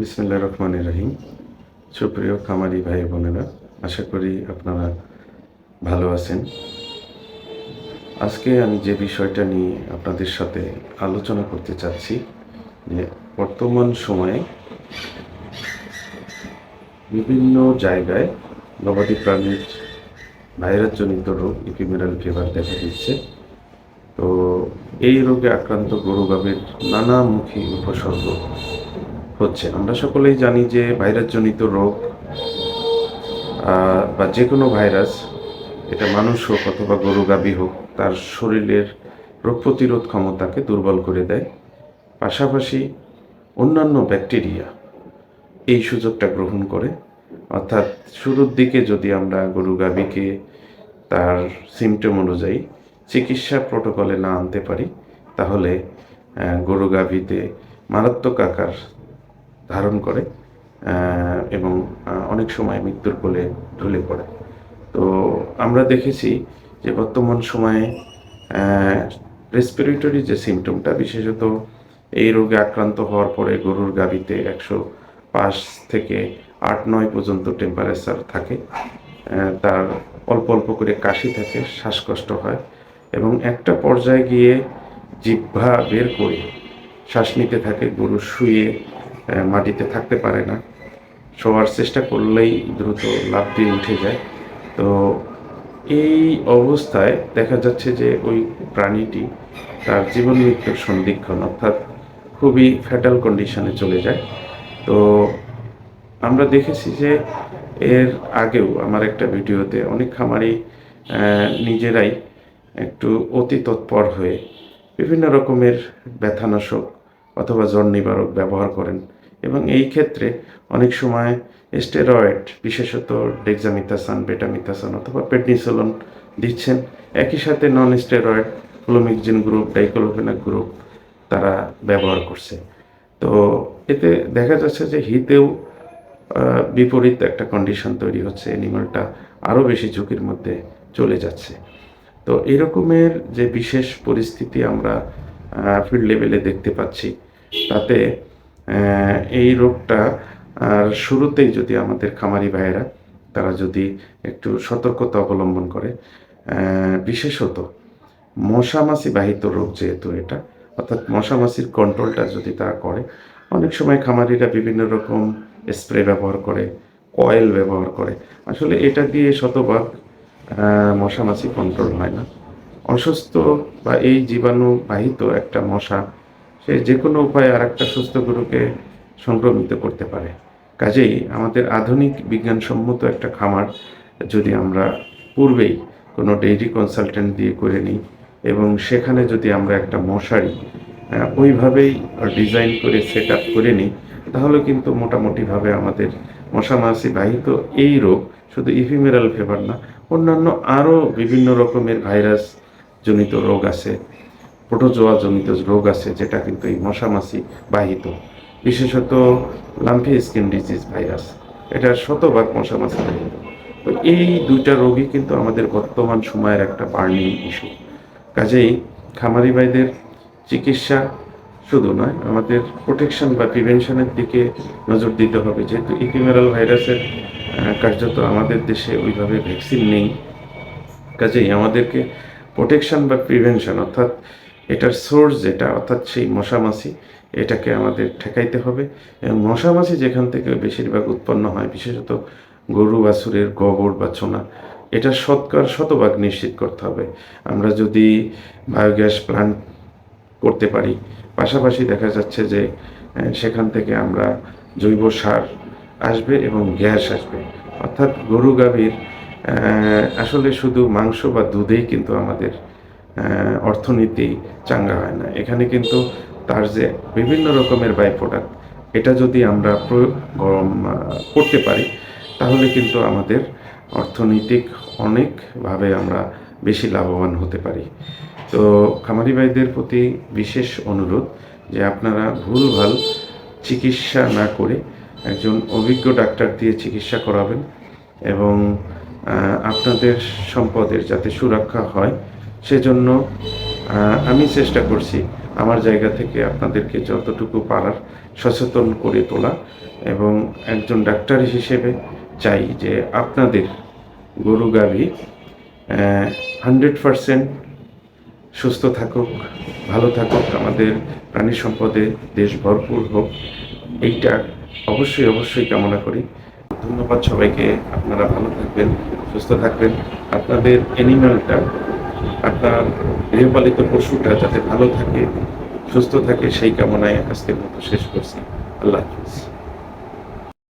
বিসমিল্লা রহমান রহিম। সুপ্রিয় খামারি ভাই বোনেরা, আশা করি আপনারা ভালো আছেন। আজকে আমি যে বিষয়টা নিয়ে আপনাদের সাথে আলোচনা করতে চাচ্ছি, যে বর্তমান সময়ে বিভিন্ন জায়গায় গবাদি প্রাণীর ভাইরাসজনিত রোগ ইপিমেরাল ফিভার দেখা দিচ্ছে। তো এই রোগে আক্রান্ত গরু, গাভীর নানামুখী উপসর্গ হচ্ছে। আমরা সকলেই জানি যে ভাইরাসজনিত রোগ বা যে কোনো ভাইরাস, এটা মানুষ হোক অথবা গরু, গাভী হোক, তার শরীরের রোগ প্রতিরোধ ক্ষমতাকে দুর্বল করে দেয়। পাশাপাশি অন্যান্য ব্যাকটেরিয়া এই সুযোগটা গ্রহণ করে। অর্থাৎ শুরুর দিকে যদি আমরা গরু, গাভীকে তার সিমটম অনুযায়ী চিকিৎসা প্রোটোকলে না আনতে পারি, তাহলে গরু, গাভীতে মারাত্মক আকার ধারণ করে এবং অনেক সময় মৃত্যুর কোলে ঢলে পড়ে। তো আমরা দেখেছি যে বর্তমান সময়ে রেসপিরেটরি যে সিমটমটা বিশেষত এই রোগে আক্রান্ত হওয়ার পরে গরুর গাভীতে একশো পাঁচ থেকে আট নয় পর্যন্ত টেম্পারেচার থাকে তার অল্প অল্প করে কাশি থাকে, শ্বাসকষ্ট হয় এবং একটা পর্যায়ে গিয়ে জিহ্বা বের করে শ্বাস নিতে থাকে, গরু শুয়ে মাটিতে থাকতে পারে না। শোয়ার চেষ্টা করলেই দ্রুত লাভ দিয়ে উঠে যায়। তো এই অবস্থায় দেখা যাচ্ছে যে ওই প্রাণীটি তার জীবন মৃত্যুর সন্দিক্ষণ অর্থাৎ খুবই ফ্যাটাল কন্ডিশনে চলে যায়। তো আমরা দেখেছি যে এর আগেও আমার একটা ভিডিওতে অনেক খামারি নিজেরাই একটু অতি তৎপর হয়ে বিভিন্ন রকমের ব্যথানাশক অথবা জ্বর নিবারক ব্যবহার করেন। এবং এই ক্ষেত্রে অনেক সময় স্টেরয়েড বিশেষত ডেক্সামিথাসান বেটামিথাসান অথবা পেটনিসোলন দিচ্ছেন। একই সাথে নন স্টেরয়েড ফ্লোমিকজিন গ্রুপ ডাইক্লোফেনাক গ্রুপ তারা ব্যবহার করছে। তো এতে দেখা যাচ্ছে যে হিতেও বিপরীত একটা কন্ডিশন তৈরি হচ্ছে। অ্যানিমালটা আরও বেশি ঝুঁকির মধ্যে চলে যাচ্ছে। তো এরকমের যে বিশেষ পরিস্থিতি আমরা ফিল্ড লেভেলে দেখতে পাচ্ছি, তাতে এই রোগটা শুরুতেই যদি আমাদের খামারি ভাইয়েরা তারা যদি একটু সতর্কতা অবলম্বন করে বিশেষত মশামাছি বাহিত রোগ যেহেতু এটা, অর্থাৎ মশামাছির কন্ট্রোলটা যদি তারা করে, অনেক সময় খামারিরা বিভিন্ন রকম স্প্রে ব্যবহার করে কয়েল ব্যবহার করে। আসলে এটা দিয়ে শতভাগ মশামাছি কন্ট্রোল হয় না। অসুস্থ বা এই জীবাণু বাহিত একটা মশা সে যে কোনো উপায়ে আর একটা সুস্থ গরুকে সংক্রমিত করতে পারে। কাজেই আমাদের আধুনিক বিজ্ঞানসম্মত একটা খামার যদি আমরা পূর্বেই কোনো ডেইরি কনসালটেন্ট দিয়ে করে নিই এবং সেখানে যদি আমরা একটা মশারি আহ, ওইভাবেই ডিজাইন করে সেট আপ করে নিই তাহলে কিন্তু মোটামুটিভাবে আমাদের মশামাছি বাহিত এই রোগ শুধু ইফিমেরাল ফেভার না অন্যান্য আরও বিভিন্ন রকমের ভাইরাস জনিত রোগ আছে। প্রোটোজোয়া জনিত রোগ আছে, যেটা কিন্তু এই মশামাছি বাহিত। বিশেষত লাম্পি স্কিন ডিজিজ ভাইরাস, এটা শতভাগ মশামাছি বাহিত। তো এই দুইটা রোগই কিন্তু আমাদের বর্তমান সময়ের একটা বার্নিং ইস্যু। কাজেই খামারি ভাইদের চিকিৎসা শুধু নয়, আমাদের প্রোটেকশন বা প্রিভেনশনের দিকে নজর দিতে হবে। যেহেতু ইপিমেরাল ভাইরাসের কার্যত আমাদের দেশে ওইভাবে ভ্যাকসিন নেই। কাজেই আমাদেরকে প্রোটেকশন বা প্রিভেনশন, অর্থাৎ এটার সোর্স যেটা, অর্থাৎ সেই মশামাছি, এটাকে আমাদের ঠেকাইতে হবে। এবং মশামাছি যেখান থেকে বেশিরভাগ উৎপন্ন হয়, বিশেষত গরু, বাছুরের গোবর বা ছোনা এটা শতকর শতভাগ নিশ্চিত করতে হবে। আমরা যদি বায়োগ্যাস প্লান্ট করতে পারি, পাশাপাশি দেখা যাচ্ছে যে সেখান থেকে আমরা জৈব সার আসবে এবং গ্যাস আসবে। অর্থাৎ গরু, গাভীর আসলে শুধু মাংস বা দুধেই কিন্তু আমাদের অর্থনীতি চাঙ্গা হয় না। এখানে কিন্তু তার যে বিভিন্ন রকমের বাই প্রোডাক্ট এটা যদি আমরা করতে পারি, তাহলে কিন্তু আমাদের অর্থনৈতিক অনেকভাবে আমরা বেশি লাভবান হতে পারি। তো খামারি ভাইদের প্রতি বিশেষ অনুরোধ যে আপনারা ভুলভাল চিকিৎসা না করে একজন অভিজ্ঞ ডাক্তার দিয়ে চিকিৎসা করাবেন এবং আপনাদের সম্পদের যাতে সুরক্ষা হয় সেজন্য আমি চেষ্টা করছি আমার জায়গা থেকে আপনাদেরকে যতটুকু পারার সচেতন করে তোলা এবং একজন ডাক্তার হিসেবে চাই যে আপনাদের গরু গাভী হান্ড্রেড পারসেন্ট সুস্থ থাকুক, ভালো থাকুক, আমাদের প্রাণী সম্পদে দেশ ভরপুর হোক। এইটা অবশ্যই অবশ্যই কামনা করি। ধন্যবাদ সবাইকে, আপনারা ভালো থাকবেন, সুস্থ থাকবেন। আপনাদের অ্যানিমালটা আপনার গৃহপালিত পশুটা যাতে ভালো থাকে, সুস্থ থাকে, সেই কামনায় আজকের মতো শেষ করছি। আল্লাহ হাফিজ।